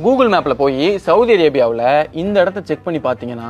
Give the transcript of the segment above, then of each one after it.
Google மேப்பில் போய் Saudi அரேபியாவில் இந்த இடத்த செக் பண்ணி பார்த்தீங்கன்னா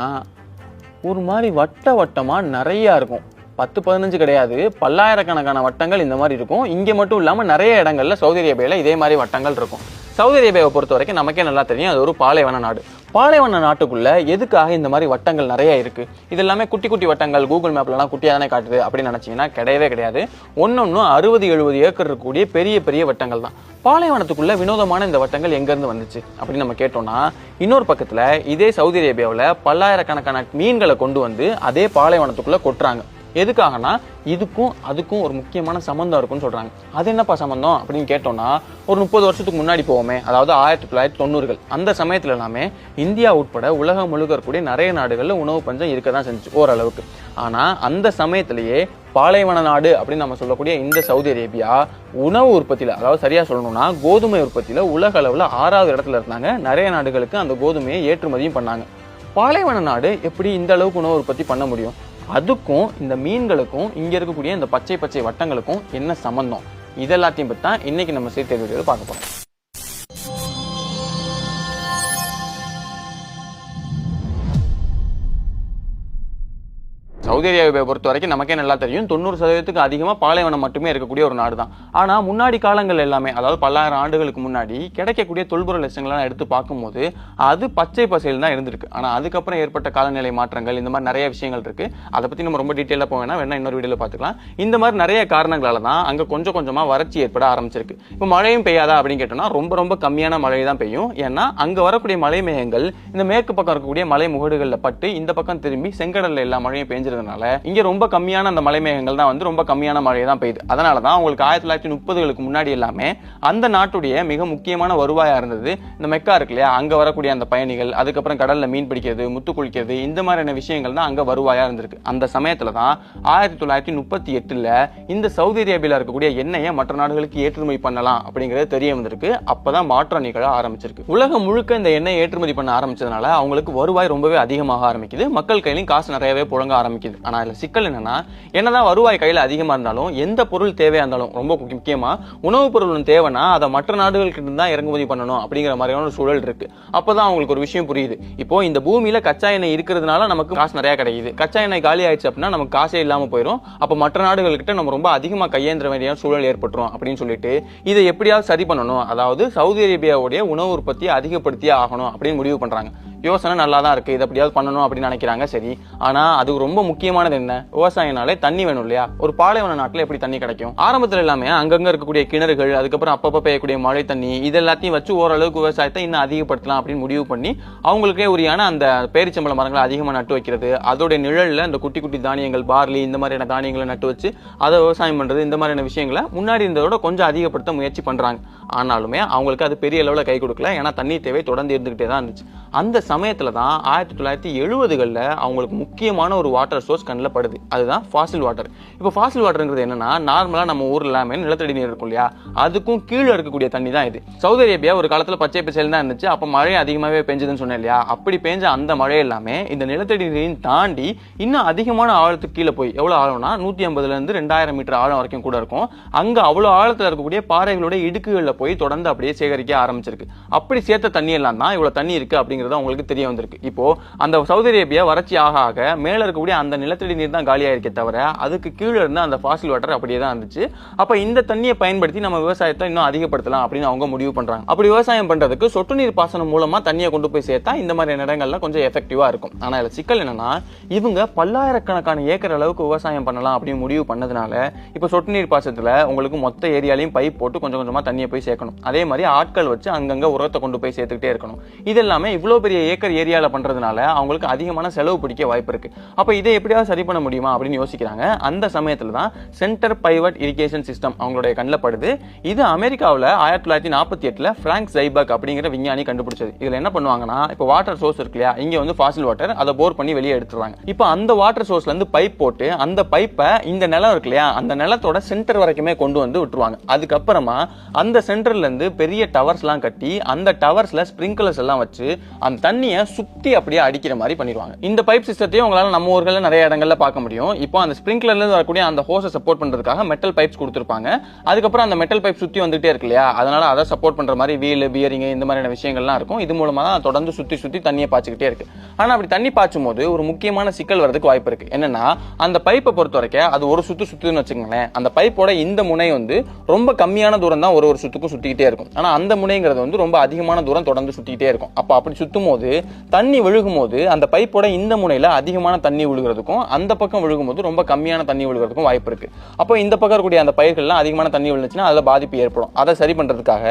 ஒரு மாதிரி வட்ட வட்டமாக நிறையா இருக்கும். பத்து பதினஞ்சு கிடையாது. பல்லாயிரக்கணக்கான வட்டங்கள் இந்த மாதிரி இருக்கும். இங்கே மட்டும் இல்லாமல் நிறைய இடங்களில் சவுதி அரேபியாவில் இதே மாதிரி வட்டங்கள் இருக்கும். சவுதி அரேபியாவை பொறுத்த வரைக்கும் நமக்கே நல்லா தெரியும். அது ஒரு பாலைவன நாடு. பாலைவன நாட்டுக்குள்ள எதுக்காக இந்த மாதிரி வட்டங்கள் நிறைய இருக்கு? இது எல்லாமே குட்டி குட்டி வட்டங்கள் கூகுள் மேப்லலாம் குட்டியாக தானே காட்டுது அப்படின்னு நினச்சிங்கன்னா கிடையவே கிடையாது. ஒன்னொன்னும் அறுபது எழுபது ஏக்கர் இருக்கக்கூடிய பெரிய பெரிய வட்டங்கள் தான். பாலைவனத்துக்குள்ள வினோதமான இந்த வட்டங்கள் எங்கேருந்து வந்துச்சு அப்படின்னு நம்ம கேட்டோம்னா இன்னொரு பக்கத்தில் இதே சவுதி அரேபியாவில் பல்லாயிரக்கணக்கான மீன்களை கொண்டு வந்து அதே பாலைவனத்துக்குள்ளே கொட்டுறாங்க. எதுக்காகனா இதுக்கும் அதுக்கும் ஒரு முக்கியமான சம்மந்தம் இருக்குன்னு சொல்கிறாங்க அது என்னப்பா சம்மந்தம் அப்படின்னு கேட்டோம்னா ஒரு முப்பது வருஷத்துக்கு முன்னாடி போவோமே அதாவது ஆயிரத்தி தொள்ளாயிரத்தி தொண்ணூறுகள் அந்த சமயத்தில் எல்லாமே இந்தியா உட்பட உலகம் முழுக்க இருக்கக்கூடிய நிறைய நாடுகளில் உணவு பஞ்சம் இருக்க தான் செஞ்சு ஓரளவுக்கு. ஆனால் அந்த சமயத்திலேயே பாலைவன நாடு அப்படின்னு நம்ம சொல்லக்கூடிய இந்த சவுதி அரேபியா உணவு உற்பத்தியில் அதாவது சரியாக சொல்லணும்னா கோதுமை உற்பத்தியில் உலக அளவில் ஆறாவது இடத்துல இருந்தாங்க. நிறைய நாடுகளுக்கு அந்த கோதுமையை ஏற்றுமதியும் பண்ணாங்க. பாலைவன நாடு எப்படி இந்த அளவுக்கு உணவு உற்பத்தி பண்ண முடியும்? அதுக்கும் இந்த மீன்களுக்கும் இங்கே இருக்கக்கூடிய இந்த பச்சை பச்சை வட்டங்களுக்கும் என்ன சம்மந்தம் இதெல்லாத்தையும் பற்றி தான் இன்றைக்கி நம்ம சீர்தேர்வு பார்க்க போகிறோம் சவுதி அரேபியாவை பொறுத்த வரைக்கும் நமக்கே நல்லா தெரியும். தொண்ணூறு சதவீதத்துக்கு அதிகமாக பாலைவனம் மட்டுமே இருக்கக்கூடிய ஒரு நாடு தான் ஆனால் முன்னாடி காலங்கள் எல்லாமே அதாவது பல்லாயிரம் ஆண்டுகளுக்கு முன்னாடி கிடைக்கக்கூடிய தொல்பொருள் லட்சங்கள்லாம் எடுத்து பார்க்கும்போது அது பச்சை பசையில் தான் இருந்திருக்கு. ஆனால் அதுக்கப்புறம் ஏற்பட்ட காலநிலை மாற்றங்கள் இந்த மாதிரி நிறைய விஷயங்கள் இருக்கு. அதை பற்றி நம்ம ரொம்ப டீட்டெயிலாக போவேன்னா வேணா இன்னொரு வீடியோவில் பார்த்துக்கலாம். இந்த மாதிரி நிறைய காரணங்களால தான் அங்கே கொஞ்சம் கொஞ்சமாக வறட்சி ஏற்பட ஆரம்பிச்சிருக்கு. இப்போ மழையும் பெய்யாதா அப்படின்னு கேட்டோம்னா ரொம்ப ரொம்ப கம்மியான மழை தான் பெய்யும். ஏன்னா அங்கே வரக்கூடிய மலை மேகங்கள் இந்த மேற்கு பக்கம் இருக்கக்கூடிய மலை முகடுகளில் பட்டு இந்த பக்கம் திரும்பி செங்கடலில் எல்லா மழையும் பெஞ்சு இருக்கிறதுனால இங்க ரொம்ப கம்மியான அந்த மலை மேகங்கள் தான் வந்து ரொம்ப கம்மியான மழை தான் பெய்யுது அதனால தான் உங்களுக்கு ஆயிரத்தி தொள்ளாயிரத்தி முப்பதுகளுக்கு முன்னாடி எல்லாமே அந்த நாட்டுடைய மிக முக்கியமான வருவாயா இருந்தது. இந்த மெக்கா இருக்கு இல்லையா? அங்க வரக்கூடிய அந்த பயணிகள் அதுக்கப்புறம் கடல்ல மீன் பிடிக்கிறது முத்து குளிக்கிறது இந்த மாதிரியான விஷயங்கள் தான் அங்க வருவாயா இருந்திருக்கு. அந்த சமயத்துல தான் ஆயிரத்தி தொள்ளாயிரத்தி முப்பத்தி எட்டுல இந்த சவுதி அரேபியால இருக்கக்கூடிய எண்ணெயை மற்ற நாடுகளுக்கு ஏற்றுமதி பண்ணலாம் அப்படிங்கிறது தெரிய வந்திருக்கு. அப்பதான் மாற்றம் நிகழ ஆரம்பிச்சிருக்கு. உலகம் முழுக்க இந்த எண்ணெய் ஏற்றுமதி பண்ண ஆரம்பிச்சதுனால அவங்களுக்கு வருவாய் ரொம்பவே அதிகமாக ஆரம்பிக்குது. மக்கள் கையிலும் காசு நிறையவே புழங்க ஆரம்பிக்குது. ஆனா இதுல சிக்கல் என்னன்னா என்னதான் வருவாய் கையில் அதிகமா இருந்தாலும் எந்த பொருள் தேவையா இருந்தாலும் ரொம்ப முக்கியமாக முக்கியமா உணவுப் பொருள் தேவைன்னா அதை மற்ற நாடுகள்கிட்ட இருந்து தான் இறக்குமதி பண்ணணும் அப்படிங்கிற மாதிரியான ஒரு சூழல் இருக்கு. அப்பதான் அவங்களுக்கு ஒரு விஷயம் புரியுது. இப்போ இந்த பூமியில கச்சா எண்ணெய் இருக்கிறதுனால நமக்கு காசு நிறைய கிடைக்குது. கச்சா எண்ணெய் காலி ஆயிடுச்சு அப்படின்னா நமக்கு காசே இல்லாமல் போயிடும் அப்போ மற்ற நாடுகள்கிட்ட நம்ம ரொம்ப அதிகமா கையேந்திர வேண்டிய சூழல் ஏற்பட்டுரும் அப்படின்னு சொல்லிட்டு இதை எப்படியாவது சரி பண்ணணும். அதாவது சவுதி அரேபியாவுடைய உணவு உற்பத்தியை அதிகப்படுத்தியே ஆகணும் அப்படின்னு முடிவு பண்றாங்க. யோசனை நல்லா தான் இருக்குது இதை எப்படியாவது பண்ணணும் அப்படின்னு நினைக்கிறாங்க. சரி. ஆனால் அது ரொம்ப முக்கியமானது என்ன? விவசாயம்னாலே தண்ணி வேணும் இல்லையா? ஒரு பாலைவன நாட்டில் எப்படி தண்ணி கிடைக்கும்? ஆரம்பத்தில் எல்லாமே அங்கங்கே இருக்கக்கூடிய கிணறுகள் அதுக்கப்புறம் அப்பப்போ பெய்யக்கூடிய மழை தண்ணி இது எல்லாத்தையும் வச்சு ஓரளவுக்கு விவசாயத்தை இன்னும் அதிகப்படுத்தலாம் அப்படின்னு முடிவு பண்ணி அவங்களுக்கே உரியான அந்த பேரிச்சம்பள மரங்களை அதிகமாக நட்டு வைக்கிறது அதோடைய நிழலில் அந்த குட்டி குட்டி தானியங்கள் பார்லி இந்த மாதிரியான தானியங்களை நட்டு வச்சு அதை விவசாயம் பண்ணுறது இந்த மாதிரியான விஷயங்களை முன்னாடி இருந்ததோட கொஞ்சம் அதிகப்படுத்த முயற்சி பண்ணுறாங்க ஆனாலுமே அவங்களுக்கு அது பெரிய அளவில் கை கொடுக்கல. ஏன்னா தண்ணி தேவை தொடர்ந்து இருந்துக்கிட்டே தான் இருந்துச்சு. அந்த சமயத்தில் தான் ஆயிரத்தி தொள்ளாயிரத்தி எழுபதுகளில் அவங்களுக்கு முக்கியமான ஒரு வாட்டர் சோர்ஸ் கண்ணில் படுது. அதுதான் ஃபாசில் வாட்டர் இப்போ ஃபாசில் வாட்டருங்கிறது என்னன்னா நார்மலாக நம்ம ஊர் எல்லாமே நிலத்தடி நீர் இருக்கும் இல்லையா? அதுக்கும் கீழே இருக்கக்கூடிய தண்ணி தான் இது. சவுதி அரேபியா ஒரு காலத்தில் பச்சை பச்சையில் தான் இருந்துச்சு. அப்போ மழை அதிகமாகவே பெஞ்சதுன்னு சொன்னேன் இல்லையா? அப்படி பெஞ்ச அந்த மழை எல்லாமே இந்த நிலத்தடி நீரையும் தாண்டி இன்னும் அதிகமான ஆழத்துக்கு கீழே போய் எவ்வளோ ஆழம்னா நூற்றி ஐம்பதுலேருந்து ரெண்டாயிரம் மீட்டர் ஆழம் வரைக்கும் கூட இருக்கும். அங்கே அவ்வளோ ஆழத்தில் இருக்கக்கூடிய பாறைகளோட இடுக்குகளில் போய் தொடர்ந்து அப்படியே சேகரிக்க ஆரம்பிச்சிருக்கு. அப்படி சேர்த்த தண்ணி எல்லாம் தான் இவ்வளோ தண்ணி இருக்கு அப்படிங்கிறது அவங்களுக்கு தெரிய வந்திருக்கு. இப்போ அந்த சவுதி அரேபியா வறட்சி ஆக ஆக மேல இருக்கக்கூடிய அந்த நிலத்தடி நீர் தான் காலியாயிருக்கே தவிர அதுக்கு கீழே இருந்த அந்த ஃபாசில் வாட்டர் அப்படியே தான் இருந்துச்சு. அப்ப இந்த தண்ணியை பயன்படுத்தி நம்ம விவசாயத்தை இன்னும் அதிகப்படுத்தலாம் அப்படின்னு அவங்க முடிவு பண்றாங்க. அப்படி விவசாயம் பண்றதுக்கு சொட்டு நீர் பாசனம் மூலமா தண்ணியை கொண்டு போய் சேர்த்தா இந்த மாதிரி இடங்கள்ல கொஞ்சம் எஃபெக்டிவா இருக்கும். ஆனா இதுல சிக்கல் என்னன்னா இவங்க பல்லாயிரக்கணக்கான ஏக்கர் அளவுக்கு விவசாயம் பண்ணலாம் அப்படின்னு முடிவு பண்ணதுனால இப்போ சொட்டு நீர் பாசனத்தில் உங்களுக்கு மொத்த ஏரியாலையும் பைப் போட்டு கொஞ்சம் கொஞ்சமா தண்ணியை போய் சேர்க்கணும். அதே மாதிரி ஆட்கள் வச்சு அங்கங்க உரத்தை கொண்டு போய் சேர்த்துக்கிட்டே இருக்கணும். இது எல்லாமே இவ்வளோ பெரிய ஏக்கர் ஏரியாவில் பண்றதுனால அவங்களுக்கு அதிகமான செலவு பிடிக்க வாய்ப்பு இருக்கு. அப்போ இதை எப்படியாவது சரி பண்ண முடியுமா அப்படின்னு யோசிக்கிறாங்க. அந்த சமயத்தில் தான் சென்டர் பைவட் இரிகேஷன் சிஸ்டம் அவங்களுடைய கண்ணில் படுது. இது அமெரிக்காவில் ஆயிரத்தி தொள்ளாயிரத்தி நாற்பத்தி எட்டில் ஃப்ராங்க் ஜைபக் அப்படிங்கிற விஞ்ஞானி கண்டுபிடிச்சது. இதுல என்ன பண்ணுவாங்கன்னா இப்போ வாட்டர் சோர்ஸ் இருக்கு இல்லையா? இங்கே வந்து ஃபாசில் வாட்டர் அதை போர் பண்ணி வெளியே எடுத்துறாங்க இப்போ அந்த வாட்டர் சோர்ஸ்லேருந்து பைப் போட்டு அந்த பைப்பை இந்த நிலம் இருக்கு இல்லையா? அந்த நிலத்தோட சென்டர் வரைக்குமே கொண்டு வந்து விட்டுருவாங்க. அதுக்கப்புறமா அந்த சென்டர்லேருந்து பெரிய டவர்ஸ்லாம் கட்டி அந்த டவர்ஸில் ஸ்ப்ரிங்க்லர்ஸ் எல்லாம் வச்சு அந்த தண்ணி தண்ணியை சுற்றி அப்படியே அடிக்கிற மாதிரி பண்ணிடுவாங்க. இந்த பைப் சிஸ்டத்தையும் உங்களால் நம்ம ஊர்களில் நிறைய இடங்களில் பார்க்க முடியும். இப்போ அந்த ஸ்ப்ரிங்க்லர்லேருந்து வரக்கூடிய அந்த ஹோஸை சப்போர்ட் பண்ணுறதுக்காக மெட்டல் பைப்ஸ் கொடுத்துருப்பாங்க. அதுக்கப்புறம் அந்த மெட்டல் பைப் சுற்றி வந்துட்டே இருக்கு இல்லையா? அதனால் அதை சப்போர்ட் பண்ணுற மாதிரி வீல் பியரிங் இந்த மாதிரியான விஷயங்கள்லாம் இருக்கும். இது மூலமாக தான் தொடர்ந்து சுற்றி சுற்றி தண்ணியை பாய்ச்சிக்கிட்டே இருக்கு. ஆனால் அப்படி தண்ணி பாய்ச்சும் போது ஒரு முக்கியமான சிக்கல் வரதுக்கு வாய்ப்பு இருக்கு. என்னன்னா அந்த பைப்பை பொறுத்த வரைக்கும் அது ஒரு சுத்து சுற்றுன்னு வச்சுக்கோங்களேன். அந்த பைப்போட இந்த முனை வந்து ரொம்ப கம்மியான தூரம் தான் ஒரு ஒரு சுத்துக்கும் சுற்றிக்கிட்டே இருக்கும். ஆனால் அந்த முனைங்கிறது வந்து ரொம்ப அதிகமான தூரம் தொடர்ந்து சுற்றிக்கிட்டே இருக்கும். அப்போ அப்படி சுற்றும் போது தண்ணி விழுகும்போது அந்த பைப்போட இந்த முனையில் அதிகமான தண்ணி விழுகிறதுக்கும் அந்த பக்கம் விழுகும்போது ரொம்ப கம்மியான தண்ணி விழுகிறதுக்கும் வாய்ப்பு இருக்கு. அப்போ இந்த பக்கம் இருக்கக்கூடிய அந்த பயிர்கள்லாம் அதிகமான தண்ணி விழுந்துச்சுன்னா அதில் பாதிப்பு ஏற்படும். அதை சரி பண்ணுறதுக்காக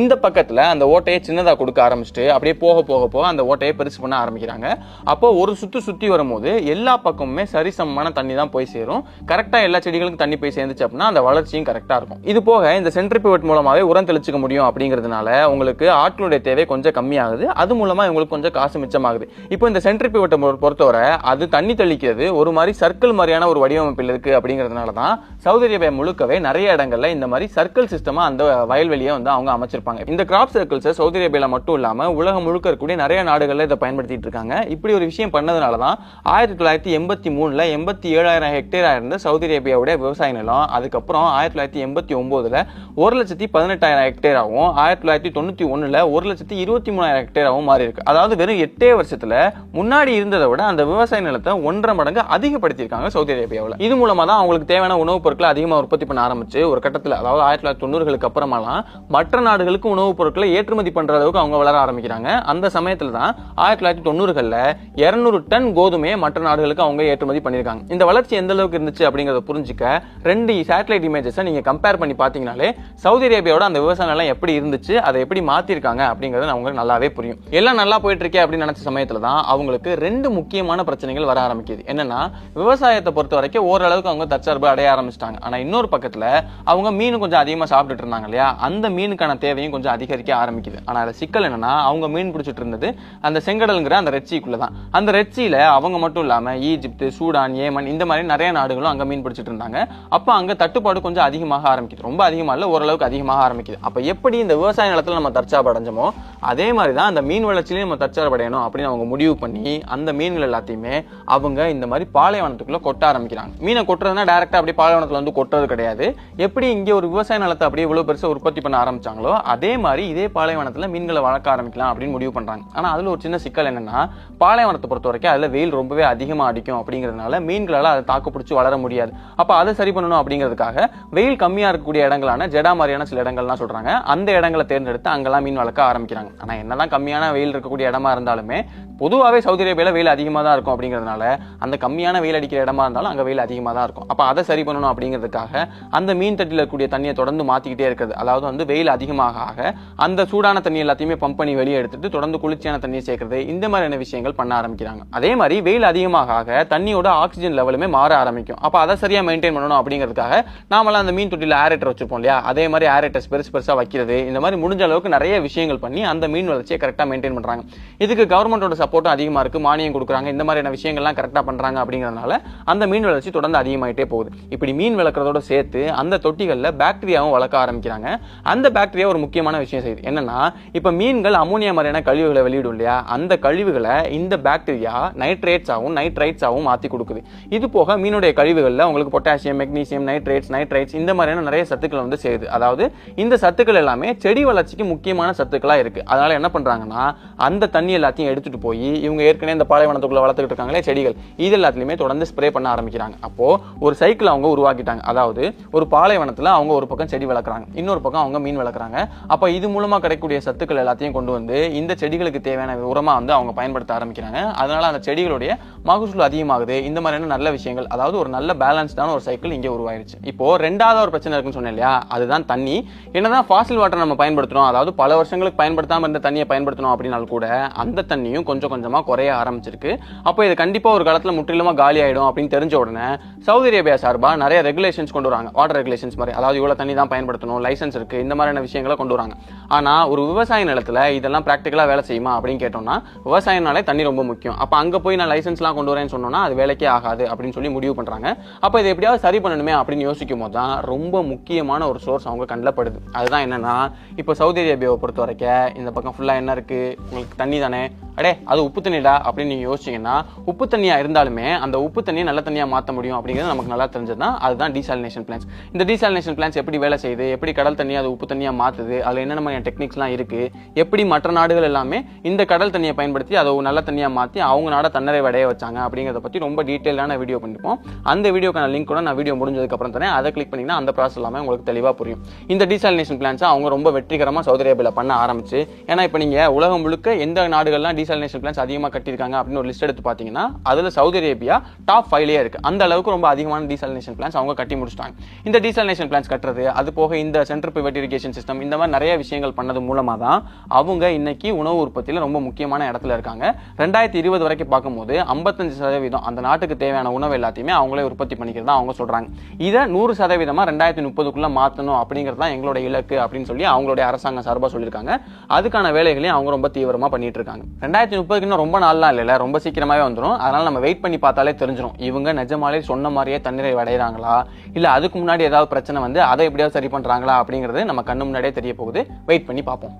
இந்த பக்கத்தில் அந்த ஓட்டையை சின்னதாக கொடுக்க ஆரம்பிச்சுட்டு அப்படியே போக போக போக அந்த ஓட்டையை பெருசு பண்ண ஆரம்பிக்கிறாங்க. அப்போ ஒரு சுற்று சுற்றி வரும்போது எல்லா பக்கமுமே சரிசமமான தண்ணி தான் போய் சேரும். கரெக்டாக எல்லா செடிகளுக்கும் தண்ணி போய் சேர்ந்துச்சு அப்படின்னா அந்த வளர்ச்சியும் கரெக்டாக இருக்கும். இது போக இந்த சென்ட்ரிபியூட் மூலமாகவே உரம் தெளிச்சுக்க முடியும் அப்படிங்கிறதுனால உங்களுக்கு ஆட்களுடைய தேவை கொஞ்சம் கம்மியாகுது. அது மூலமாக உங்களுக்கு கொஞ்சம் காசு மிச்சமாகுது. இப்போ இந்த சென்ட்ரிபியூட்டை பொறுத்தவரை அது தண்ணி தெளிக்கிறது ஒரு மாதிரி சர்க்கிள் மாதிரியான ஒரு வடிவமைப்பில் இருக்கு அப்படிங்கிறதுனால தான் சவுதி அரேபியா முழுக்கவே நிறைய இடங்களில் இந்த மாதிரி சர்க்கிள் சிஸ்டமாக அந்த வயல்வெளியை வந்து அவங்க அமைச்சிருப்பாங்க. இந்த கிராப் சர்க்கிள்ஸை சவுதி அரேபியாவில் மட்டும் இல்லாமல் உலகம் முழுக்க இருக்கக்கூடிய நிறைய நாடுகளில் இதை பயன்படுத்திட்டு இருக்காங்க. இப்படி ஒரு விஷயம் பண்ணதுனால தான் ஆயிரத்தி தொள்ளாயிரத்தி எண்பத்தி மூணுல எண்பத்தி ஏழாயிரம் ஹெக்டேராக இருந்த சவுதி அரேபியாவுடைய விவசாய நிலம் அதுக்கப்புறம் ஆயிரத்தி தொள்ளாயிரத்தி எண்பத்தி ஒம்போதில் ஒரு லட்சத்தி பதினெட்டாயிரம் ஹெக்டேராகவும் ஆயிரத்தி தொள்ளாயிரத்தி தொண்ணூற்றி ஒன்றில் ஒரு லட்சத்தி இருபத்தி மூணாயிரம் ஹெக்டேராகவும் மாறி இருக்கு அதாவது வெறும் எட்டே வருஷத்துல முன்னாடி இருந்ததை விட அந்த விவசாய நிலத்தை ஒன்றரை மடங்கு அதிகப்படுத்தியிருக்காங்க சவுதி அரேபியாவில். இது மூலமா தான் அவங்களுக்கு தேவையான உணவுப் பொருட்களை அதிகமாக உற்பத்தி பண்ண ஆரம்பிச்சு ஒரு கட்டத்தில் அதாவது ஆயிரத்தி தொள்ளாயிரத்தி தொண்ணூறுகளுக்கு அப்புறமாலாம் மற்ற நாடுகளுக்கு உணவுப் பொருட்களை ஏற்றுமதி பண்ற அளவுக்கு அவங்க வளர ஆரம்பிக்கிறாங்க. அந்த சமயத்தில் தான் ஆயிரத்தி தொள்ளாயிரத்தி தொண்ணூறுகளில் இருநூறு டன் கோதுமையை மற்ற நாடுகளுக்கு அவங்க ஏற்றுமதி பண்ணியிருக்காங்க. இந்த வளர்ச்சி எந்த அளவுக்கு இருந்துச்சு அப்படிங்கிறத புரிஞ்சுக்க ரெண்டு சேட்டலைட் இமேஜஸை நீங்க கம்பேர் பண்ணி பார்த்தீங்கனாலே சவுதி அரேபியாவோட அந்த விவசாய நிலம் எப்படி இருந்துச்சு அதை எப்படி மாத்திருக்காங்க அப்படிங்கிறது அவங்களுக்கு நல்லாவே புரியும். எல்லாம் நல்லா போயிட்டுருக்கே அப்படின்னு நினைச்ச சமயத்தில் தான் அவங்களுக்கு ரெண்டு முக்கியமான பிரச்சனைகள் வர ஆரம்பிக்குது. என்னென்னா விவசாயத்தை பொறுத்த வரைக்கும் ஓரளவுக்கு அவங்க தற்சார்பு அடைய ஆரம்பிச்சிட்டாங்க. ஆனால் இன்னொரு பக்கத்தில் அவங்க மீன் கொஞ்சம் அதிகமாக சாப்பிட்டுட்டு இருந்தாங்க இல்லையா? அந்த மீனுக்கான தேவையும் கொஞ்சம் அதிகரிக்க ஆரம்பிக்குது. ஆனால் அதில் சிக்கல் என்னென்னா அவங்க மீன் பிடிச்சிட்டு இருந்தது அந்த செங்கடலுங்கிற அந்த ரெட்சிக்குள்ளே தான் அந்த ரெட்சியில் அவங்க மட்டும் இல்லாமல் ஈஜிப்து சூடான் ஏமன் இந்த மாதிரி நிறைய நாடுகளும் அங்கே மீன் பிடிச்சிட்டு இருந்தாங்க. அப்போ அங்கே தட்டுப்பாடு கொஞ்சம் அதிகமாக ஆரம்பிக்குது. ரொம்ப அதிகமாக இல்லை ஓரளவுக்கு அதிகமாக ஆரம்பிக்குது. அப்போ எப்படி இந்த விவசாய நிலத்தில் நம்ம தற்சாப்பு அடைஞ்சோமோ அதே மாதிரி தான் அந்த மீன் வளர்ச்சியிலையும் நம்ம தற்சார்பு அப்படின்னு அவங்க முடிவு பண்ணி அந்த மீன்கள் எல்லாத்தையுமே அவங்க இந்த மாதிரி பாலைவனத்துக்குள்ள கொட்ட ஆரம்பிக்கிறாங்க. மீனை கொட்டுறதுனா டேரக்டா அப்படியே பாலைவனத்துல வந்து கொட்டுறது கிடையாது. எப்படி இங்கே ஒரு விவசாய நிலத்தை அப்படியே இவ்வளவு பெருசாக உற்பத்தி பண்ண ஆரம்பிச்சாங்களோ அதே மாதிரி இதே பாலைவனத்துல மீன்களை வளர்க்க ஆரம்பிக்கலாம் அப்படின்னு முடிவு பண்றாங்க. ஆனா அதுல ஒரு சின்ன சிக்கல் என்னன்னா பாலைவனத்தை பொறுத்த வரைக்கும் அதுல வெயில் ரொம்பவே அதிகமா அடிக்கும் அப்படிங்கிறதுனால மீன்களால அதை தாக்கு பிடிச்சி வளர முடியாது. அப்ப அதை சரி பண்ணணும் அப்படிங்கிறதுக்காக வெயில் கம்மியா இருக்கக்கூடிய இடங்களான ஜெடா மாதிரியான சில இடங்கள்லாம் சொல்றாங்க. அந்த இடங்களை தேர்ந்தெடுத்து அங்கெல்லாம் மீன் வளர்க்க ஆரம்பிக்கிறாங்க. ஆனா என்னதான் கம்மியான வெயில் இருக்கக்கூடிய இடமா இருந்தாலுமே பொதுவாகவே சவுதி அரேபியாவில் வெயில் அதிகமாக தான் இருக்கும் அப்படிங்கிறதுனால அந்த கம்மியான வெயில் அடிக்கிற இடமா இருந்தாலும் அங்கே வெயில் அதிகமாக தான் இருக்கும். அப்போ அதை சரி பண்ணணும் அப்படிங்கிறதுக்காக அந்த மீன் தட்டில் இருக்கக்கூடிய தண்ணியை தொடர்ந்து மாற்றிக்கிட்டே இருக்குது அதாவது வந்து வெயில் அதிகமாக ஆக அந்த சூடான தண்ணி எல்லாத்தையுமே பம்ப் பண்ணி வெளியே எடுத்துட்டு தொடர்ந்து குளிர்ச்சியான தண்ணியை சேர்க்கறது இந்த மாதிரியான விஷயங்கள் பண்ண ஆரம்பிக்கிறாங்க. அதே மாதிரி வெயில் அதிகமாக ஆக தண்ணியோட ஆக்சிஜன் லெவலுமே மாற ஆரம்பிக்கும். அப்போ அதை சரியாக மெயின்டைன் பண்ணணும் அப்படிங்கிறதுக்காக நாமெல்லாம் அந்த மீன் தொட்டியில் ஏரேட்டர் வச்சுருப்போம் இல்லையா? அதே மாதிரி ஏரேட்டர்ஸ் பெருசு பெருசாக வைக்கிறது இந்த மாதிரி முடிஞ்ச அளவுக்கு நிறைய விஷயங்கள் பண்ணி அந்த மீன் வளர்ச்சியை கரெக்டாக மெயின்டைன் பண்ணுறாங்க இதுக்கு கவர்மெண்ட்டோட சப்போர்ட்டும் அதிகமாக இருக்கு மானியம் கொடுக்குறாங்க இந்த மாதிரியான விஷயங்கள்லாம் கரெக்டாக பண்ணுறாங்க அப்படிங்கிறதுனால அந்த மீன் வளர்ச்சி தொடர்ந்து அதிகமாயிட்டே போகுது. இப்படி மீன் வளர்க்குறதோட சேர்த்து அந்த தொட்டிகளில் பாக்டீரியாவும் வளர்க்க ஆரம்பிக்கிறாங்க. அந்த பாக்டீரியா ஒரு முக்கியமான விஷயம் செய்யுது. என்னன்னா இப்போ மீன்கள் அமோனியா மாதிரியான கழிவுகளை வெளியிடும் இல்லையா? அந்த கழிவுகளை இந்த பாக்டீரியா நைட்ரேட்ஸாகவும் நைட்ரைட்ஸாகவும் மாற்றி கொடுக்குது. இது போக மீனுடைய கழிவுகளில் உங்களுக்கு பொட்டாசியம் மெக்னீசியம் நைட்ரேட்ஸ் நைட்ரைட்ஸ் இந்த மாதிரியான நிறைய சத்துக்கள் வந்து சேருது. அதாவது இந்த சத்துக்கள் எல்லாமே செடி வளர்ச்சிக்கு முக்கியமான சத்துக்களாக இருக்கு. அதனால என்ன பண்றாங்கன்னா அந்த தண்ணி எல்லாத்தையும் எடுத்துட்டு போய் இவங்க ஏற்கனவே இந்த பாலைவனத்துக்குள்ள வளர்த்துக்கிட்டு இருக்காங்களே செடிகள் இது எல்லாத்துலயுமே தொடர்ந்து ஸ்ப்ரே பண்ண ஆரம்பிக்கிறாங்க. அப்போ ஒரு சைக்கிள் அவங்க உருவாக்கிட்டாங்க. அதாவது ஒரு பாலைவனத்தில் அவங்க ஒரு பக்கம் செடி வளர்க்குறாங்க. இன்னொரு பக்கம் அவங்க மீன் வளர்க்குறாங்க. அப்போ இது மூலமாக கிடைக்கக்கூடிய சத்துக்கள் எல்லாத்தையும் கொண்டு வந்து இந்த செடிகளுக்கு தேவையான உரமாக வந்து அவங்க பயன்படுத்த ஆரம்பிக்கிறாங்க. அதனால அந்த செடிகளுடைய மகசூல் அதிகமாகுது. இந்த மாதிரியான நல்ல விஷயங்கள் அதாவது ஒரு நல்ல பேலன்ஸ்டான ஒரு சைக்கிள் இங்கே உருவாயிருச்சு. இப்போ ரெண்டாவது ஒரு பிரச்சனை இருக்குன்னு சொன்னேன் இல்லையா? அதுதான் தண்ணி. என்னதான் ஃபாசில் வாட்டர் நம்ம பயன்படுத்தணும் அதாவது பல வருஷங்களுக்கு பயன்படுத்தாமல் இருந்த தண்ணியை பயன்படுத்தணும் அப்படின்னாலும் கூட அந்த தண்ணியும் கொஞ்சம் கொஞ்சமாக குறைய ஆரம்பிச்சிருக்கு. அப்போ இது கண்டிப்பாக ஒரு காலத்தில் முற்றிலுமா காலி ஆகிடும் அப்படின்னு தெரிஞ்ச உடனே சவுதி அரேபியா சார்பாக நிறைய ரெகுலேஷன்ஸ் கொண்டு வராங்க. வாட்டர் ரெகுலேஷன்ஸ் மாதிரி. அதாவது இவ்வளோ தண்ணி தான் பயன்படுத்தணும் லைசன்ஸ் இருக்குது இந்த மாதிரியான விஷயங்களை கொண்டு வராங்க. ஆனால் ஒரு விவசாய நிலத்தில் இதெல்லாம் ப்ராக்டிக்கலாக வேலை செய்யுமா அப்படின்னு கேட்டோம்னா விவசாயனாலே தண்ணி ரொம்ப முக்கியம். அப்போ அங்கே போய் நான் லைசன்ஸ்லாம் கொண்டு வரேன்னு சொன்னோன்னா அது வேலைக்கே ஆகாது அப்படின்னு சொல்லி முடிவு பண்ணுறாங்க அப்போ இதை எப்படியாவது சரி பண்ணணுமே அப்படின்னு யோசிக்கும் போது தான் ரொம்ப முக்கியமான ஒரு சோர்ஸ் அவங்க கண்டப்படுது அதுதான் என்னன்னா இப்போ சவுதி அரேபியாவை பொறுத்த வரைக்கும் இந்த பக்கம் ஃபுல்லாக என்ன இருக்குது உங்களுக்கு தண்ணி தானே அடே அது உப்பு தண்ணிடா அப்படின்னு நீங்க யோசிச்சீங்கன்னா உப்பு தண்ணியா இருந்தாலுமே அந்த உப்பு தண்ணியை நல்ல தண்ணியா மாற்ற முடியும் அப்படிங்கிறது நமக்கு நல்லா தெரிஞ்சதுனா அதுதான் டீசாலினேஷன் பிளான்ஸ் இந்த டீசாலினேஷன் பிளான்ஸ் எப்படி வேலை செய்யுது? எப்படி கடல் தண்ணியை அது உப்பு தண்ணியாக மாற்றுது அதில் என்னென்ன மாதிரியான டெக்னிக்ஸ்லாம் இருக்கு? எப்படி மற்ற நாடுகள் எல்லாமே இந்த கடல் தண்ணியை பயன்படுத்தி அதை நல்ல தண்ணியாக மாற்றி அவங்க நாட தன்னரை அடைய வச்சாங்க அப்படிங்கிறத பற்றி ரொம்ப டீட்டெயிலான வீடியோ பண்ணிப்போம். அந்த வீடியோக்கான லிங்க் கூட நான் வீடியோ முடிஞ்சதுக்கப்புறம் தானே தரேன். அதை கிளிக் பண்ணிங்கன்னா அந்த ப்ராசஸ் எல்லாமே உங்களுக்கு தெளிவாக புரியும். இந்த டீசாலினேஷன் பிளான்ஸ் அவங்க ரொம்ப வெற்றிகரமாக சவுதி அரேபியால பண்ண ஆரம்பிச்சு. ஏன்னா இப்போ நீங்கள் உலகம் முழுக்க எந்த நாடுகள்லாம் டீசாலினேஷன் பிளான்ஸ் அதிகமாக கட்டியிருக்காங்க அப்படின்னு ஒரு லிஸ்ட் எடுத்து பார்த்தீங்கன்னா அதில் சவுதி அரேபியா டாப் ஃபைவ்லேயே இருக்குது அந்த அளவுக்கு ரொம்ப அதிகமான டீசாலினேஷன் பிளான்ஸ் அவங்க கட்டி முடிச்சிட்டாங்க. இந்த டீசாலினேஷன் பிளான்ஸ் கட்டுறது அது போக இந்த சென்ட்ரல் பிவட் இரிகேஷன் சிஸ்டம் இந்த மாதிரி நிறைய விஷயங்கள் பண்ணது மூலமாக தான் அவங்க இன்னைக்கு உணவு உற்பத்தியில் ரொம்ப முக்கியமான இடத்துல இருக்காங்க. ரெண்டாயிரத்தி இருபது வரைக்கும் பார்க்கும்போது ஐம்பத்தஞ்சு சதவீதம் அந்த நாட்டுக்கு தேவையான உணவு எல்லாத்தையுமே அவங்களே உற்பத்தி பண்ணிக்கிறதா அவங்க சொல்கிறாங்க இதை நூறு சதவீதமாக ரெண்டாயிரத்தி முப்பதுக்குள்ளே மாற்றணும் அப்படிங்கிறது தான் எங்களோட இலக்கு அப்படின்னு சொல்லி அவங்களுடைய அரசாங்கம் சார்பாக சொல்லியிருக்காங்க. அதுக்கான வேலைகளையும் அவங்க ரொம்ப தீவிரமாக பண்ணிட்டு இருக்காங்க ரெண்டாயிரத்தி முப்பதுக்கு இன்னும் ரொம்ப நாள்லாம் இல்லைல்ல ரொம்ப சீக்கிரமாவே வந்துடும் அதனால நம்ம வெயிட் பண்ணி பார்த்தாலே தெரிஞ்சிடும் இவங்க நிஜமாலே சொன்ன மாதிரியே தண்ணீரை அடைகிறாங்களா? இல்ல அதுக்கு முன்னாடி ஏதாவது பிரச்சனை வந்து அதை எப்படியாவது சரி பண்றாங்களா அப்படிங்கிறது நம்ம கண்ணு முன்னாடியே தெரிய போகுது. வெயிட் பண்ணி பார்ப்போம்.